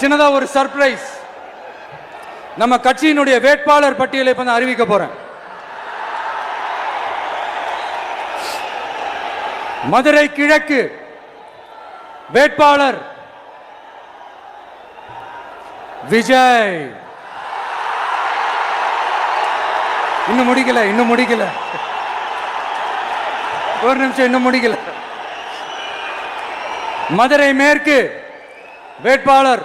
சின்னதா ஒரு சர்ப்ரைஸ் நம்ம கட்சியினுடைய வேட்பாளர் பட்டியலை இப்ப நான் அறிவிக்க போறேன். மதுரை கிழக்கு வேட்பாளர் விஜய். இன்னும் முடிக்கல இன்னும் முடிக்கல. ஒரு நிமிஷம் இன்னும் முடிக்கல. மதுரை மேற்கு வேட்பாளர்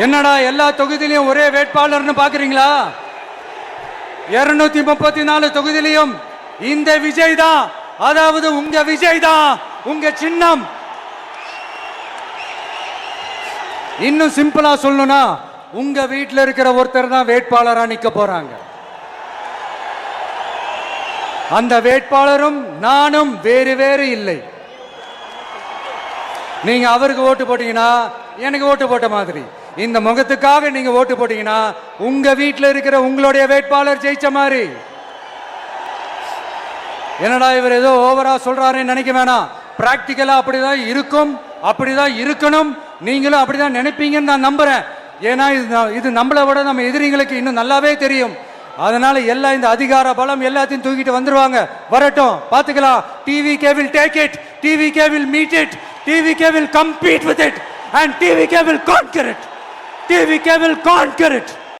என்னடா எல்லா தொகுதியிலையும் ஒரே வேட்பாளர்னு பாக்குறீங்களா? இருநூத்தி முப்பத்தி நாலு தொகுதியிலையும் இந்த விஜய் தான் அதாவது உங்க விஜய் தான் உங்க சின்னம். இன்னும் சிம்பிளா சொல்லணும்னா உங்க வீட்டில் இருக்கிற ஒருத்தர் தான் வேட்பாளரா நிக்க போறாங்க. அந்த வேட்பாளரும் நானும் வேறு வேறு இல்லை. நீங்க அவருக்கு ஓட்டு போட்டீங்கன்னா எனக்கு ஓட்டு போட்ட மாதிரி. இந்த முகத்துக்காக நீங்க ஓட்டு போட்டீங்கன்னா உங்க வீட்டில் இருக்கிற உங்களுடைய வேட்பாளர் ஜெயிச்ச மாதிரி. என்னடா இவர் ஏதோ ஓவரா சொல்றாருன்னு நினைக்க வேணாம். பிராக்டிக்கலா அப்படிதான் இருக்கும் அப்படிதான் இருக்கணும். நீங்களும் அப்படிதான் நினைப்பீங்கன்னு நான் நம்புறேன். ஏன்னா இது ந- இது நம்மளை விட நம்ம எதிரிங்களுக்கு இன்னும் நல்லாவே தெரியும். அதனால எல்லா இந்த அதிகார பலம் எல்லாத்தையும் தூக்கிட்டு வந்துருவாங்க. வரட்டும் பாத்துக்கலாம் TV cable take it TV cable meet it TVK will compete with it and TVK will conquer it. TVK will conquer it.